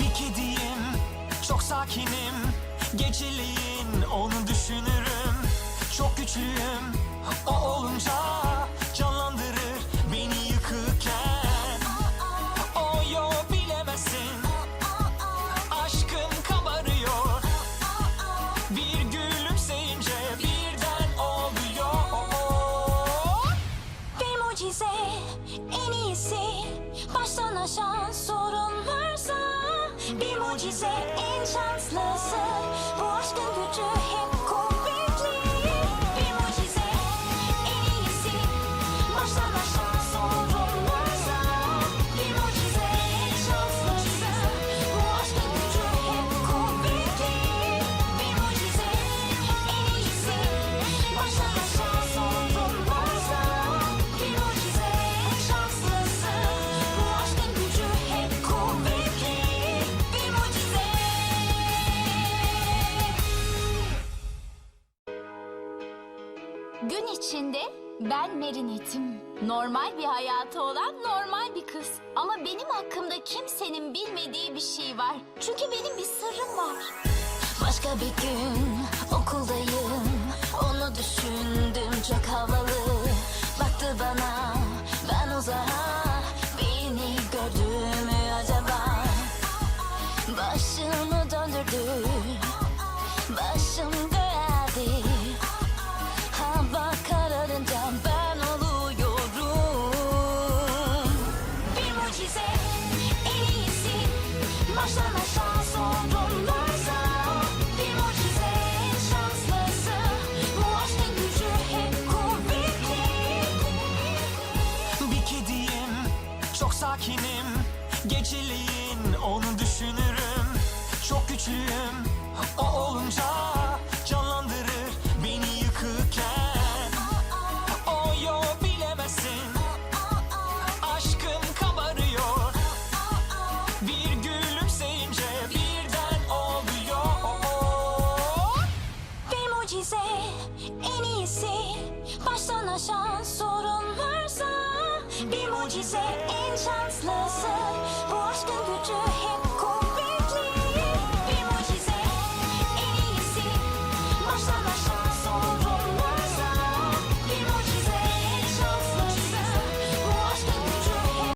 Bir kediyim, çok sakinim. Geceleyin onu Bir mucize en şanslısı Bu Gün içinde ben Merinet'im. Normal bir hayatı olan normal bir kız. Ama benim hakkımda kimsenin bilmediği bir şey var. Çünkü benim bir sırrım var. Başka bir gün okuldayım Onu düşündüm çok havalı Baktı bana Mucize en iyisi. Baştan aşağı sorunlarsa Bir mucize şanslısı Bu aşkın gücü hep kuvvetli Bir kediyim, çok sakinim. Geceleyin onu düşünürüm. Çok güçlüyüm, Aşağı sorun varsa Bir mucize en şanslısı. Bu aşkın gücü